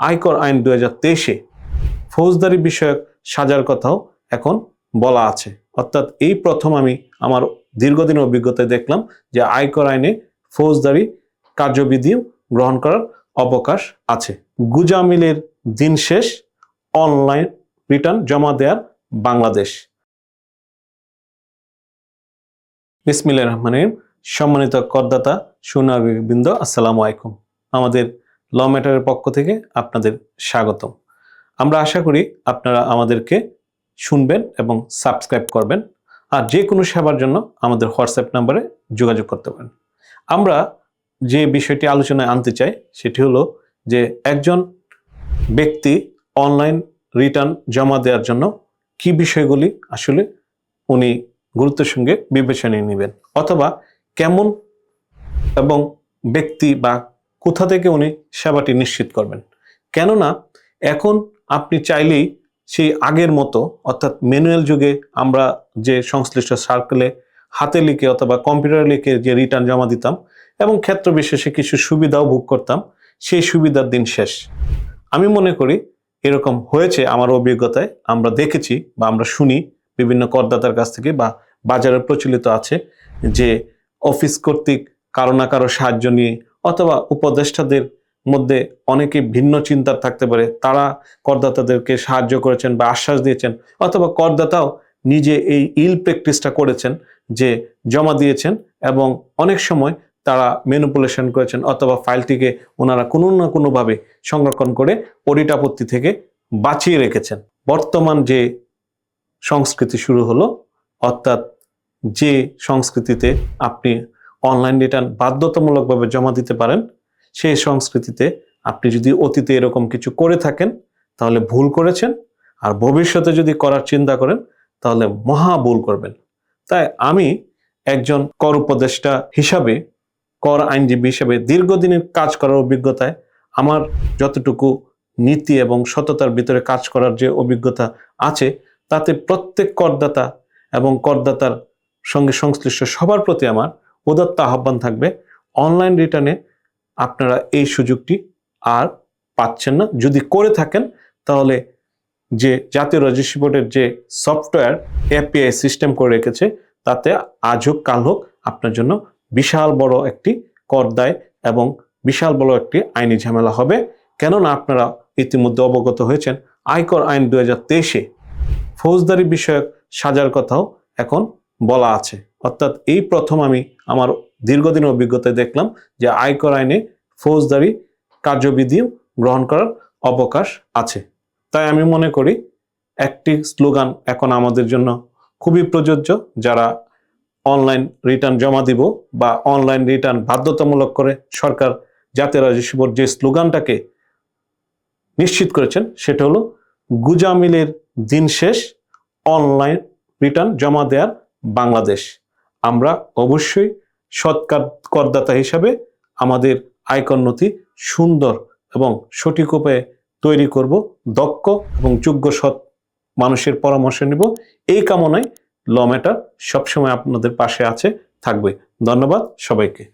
আয়কর আইন দু হাজার তেইশে ফৌজদারি বিষয়ক সাজার কথাও এখন বলা আছে। অর্থাৎ এই প্রথম আমি আমার দীর্ঘদিন অভিজ্ঞতায় দেখলাম যে আয়কর আইনে ফৌজদারি কার্যবিধিও গ্রহণ করার অবকাশ আছে। গুজামিলের দিন শেষ, অনলাইন রিটার্ন জমা দেওয়ার বাংলাদেশ। বিসমিল্লাহির রহমানির রহিম। সম্মানিত করদাতা সুনাবিবৃন্দ, আসসালামু আলাইকুম। আমাদের ল ম্যাটারের পক্ষ থেকে আপনাদের স্বাগতম। আমরা আশা করি আপনারা আমাদেরকে শুনবেন এবং সাবস্ক্রাইব করবেন আর যে কোনো সেবার জন্য আমাদের হোয়াটসঅ্যাপ নাম্বারে যোগাযোগ করতে পারেন। আমরা যে বিষয়টি আলোচনায় আনতে চাই সেটি হলো যে একজন ব্যক্তি অনলাইন রিটার্ন জমা দেওয়ার জন্য কি বিষয়গুলি আসলে উনি গুরুত্বের সঙ্গে বিবেচনায় নেবেন অথবা কেমন এবং ব্যক্তি বা কোথা থেকে উনি সেবাটি নিশ্চিত করবেন? কেননা এখন আপনি চাইলেই সেই আগের মতো, অর্থাৎ ম্যানুয়াল যুগে আমরা যে সংশ্লিষ্ট সার্কেলে হাতে লিখে অথবা কম্পিউটারে লিখে যে রিটার্ন জমা দিতাম এবং ক্ষেত্র বিশেষে কিছু সুবিধাও ভোগ করতাম, সেই সুবিধার দিন শেষ। আমি মনে করি এরকম হয়েছে আমার অভিজ্ঞতায়। আমরা দেখেছি বা আমরা শুনি বিভিন্ন করদাতার কাছ থেকে বা বাজারে প্রচলিত আছে যে অফিস কর্তৃক কারও না কারও সাহায্য নিয়ে অথবা উপদেষ্টাদের মধ্যে অনেকে ভিন্ন চিন্তার থাকতে পারে। তারা করদাতাদেরকে সাহায্য করেছেন বা আশ্বাস দিয়েছেন অথবা করদাতাও নিজে এই ইল প্র্যাকটিসটা করেছেন যে জমা দিয়েছেন এবং অনেক সময় তারা ম্যানিপুলেশন করেছেন অথবা ফাইলটিকে ওনারা কোনো না কোনোভাবে সংরক্ষণ করে অডিট আপত্তি থেকে বাঁচিয়ে রেখেছেন। বর্তমান যে সংস্কৃতি শুরু হলো, অর্থাৎ যে সংস্কৃতিতে আপনি অনলাইন রিটার্ন বাধ্যতামূলকভাবে জমা দিতে পারেন। সেই সংস্কৃতিতে আপনি যদি অতীতে এরকম কিছু করে থাকেন, তাহলে ভুল করেছেন। আর ভবিষ্যতে যদি করার চিন্তা করেন, তাহলে মহা ভুল করবেন। তাই আমি একজন কর উপদেষ্টা হিসাবে, কর আইনজীবী হিসাবে দীর্ঘদিনের কাজ করার অভিজ্ঞতায় আমার যতটুকু নীতি এবং সততার ভিতরে কাজ করার যে অভিজ্ঞতা আছে, তাতে প্রত্যেক করদাতা এবং করদাতার সঙ্গে সংশ্লিষ্ট সবার প্রতি আমার উদাত্ত আহ্বান থাকবে। অনলাইন রিটার্নে আপনারা এই সুযোগটি আর পাচ্ছেন না। যদি করে থাকেন, তাহলে যে জাতীয় রেজিস্ট্রি বোর্ডের যে সফটওয়্যার এপিআই সিস্টেম করে রেখেছে, তাতে আজ হোক, কাল হোক, আপনার জন্য বিশাল বড় একটি কর দায় এবং বিশাল বড় একটি আইনি ঝামেলা হবে। কেননা আপনারা ইতিমধ্যে অবগত হয়েছেন, আয়কর আইন দু হাজার তেইশে ফৌজদারি বিষয়ক সাজার কথাও এখন বলা আছে। অর্থাৎ এই প্রথম আমি আমার দীর্ঘদিন অভিজ্ঞতায় দেখলাম যে আয়কর আইনে ফৌজদারি কার্যবিধিও গ্রহণ করার অবকাশ আছে। তাই আমি মনে করি একটি স্লোগান এখন আমাদের জন্য খুবই প্রযোজ্য, যারা অনলাইন রিটার্ন জমা দিব বা অনলাইন রিটার্ন বাধ্যতামূলক করে সরকার জাতীয় রাজস্ব বোর্ড যে স্লোগানটাকে নিশ্চিত করেছেন, সেটা হলো গুজামিলের দিন শেষ অনলাইন রিটার্ন জমা দেওয়ার বাংলাদেশ। আমরা অবশ্যই সৎ করদাতা হিসাবে আমাদের আয়কর নথি সুন্দর এবং সঠিক উপায়ে তৈরি করব, দক্ষ এবং যোগ্য সৎ মানুষের পরামর্শ নিব। এই কামনায় ল ম্যাটার সবসময় আপনাদের পাশে আছে, থাকবে। ধন্যবাদ সবাইকে।